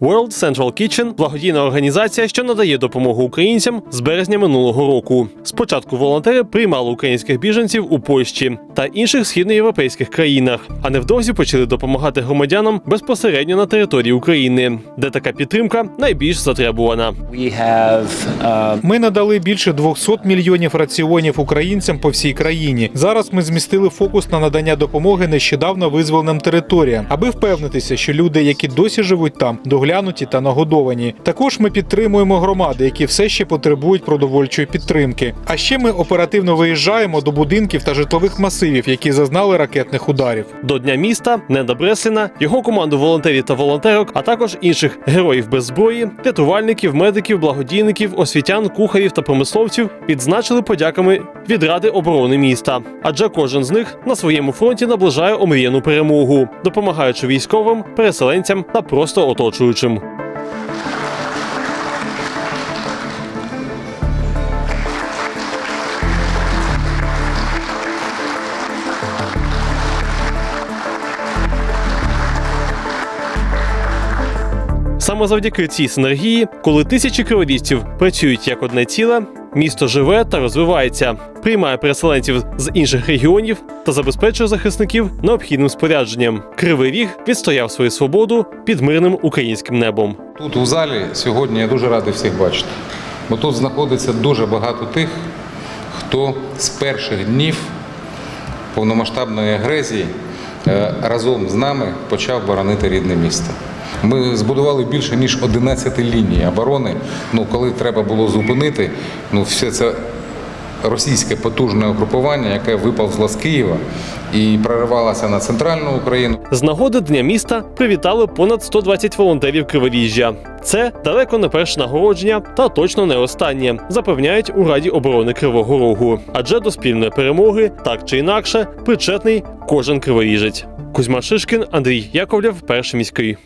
World Central Kitchen – благодійна організація, що надає допомогу українцям з березня минулого року. Спочатку волонтери приймали українських біженців у Польщі та інших східноєвропейських країнах, а невдовзі почали допомагати громадянам безпосередньо на території України, де така підтримка найбільш затребувана. Um, Ми надали більше 200 мільйонів раціонів українцям по всій країні. Зараз ми змістили фокус на надання допомоги нещодавно визволеним територіям, аби впевнитися, що люди, які досі живуть там, доглянуті та нагодовані. Також ми підтримуємо громади, які все ще потребують продовольчої підтримки. А ще ми оперативно виїжджаємо до будинків та житлових масивів, які зазнали ракетних ударів. До Дня міста Неда Бресина, його команду волонтерів та волонтерок, а також інших героїв без зброї, рятувальників, медиків, благодійників, освітян, кухарів та промисловців відзначили подяками від Ради оборони міста. Адже кожен з них на своєму фронті наближає омріяну перемогу, допомагаючи військовим, переселенцям та просто оточуючим. Саме завдяки цій синергії, коли тисячі кровістів працюють як одне ціле, місто живе та розвивається, приймає переселенців з інших регіонів та забезпечує захисників необхідним спорядженням. Кривий ріг відстояв свою свободу під мирним українським небом. Тут у залі сьогодні я дуже радий всіх бачити. Бо тут знаходиться дуже багато тих, хто з перших днів повномасштабної агресії е, разом з нами почав боронити рідне місто. Ми збудували більше ніж 11 ліній оборони. Ну, коли треба було зупинити, ну все це російське потужне угрупування, яке виповзло з Києва і проривалося на центральну Україну. З нагоди Дня міста привітали понад 120 волонтерів Криворіжжя. Це далеко не перше нагородження та точно не останнє, запевняють у Раді оборони Кривого Рогу. Адже до спільної перемоги, так чи інакше, причетний кожен криворіжець. Кузьма Шишкін, Андрій Яковлєв, перший міський.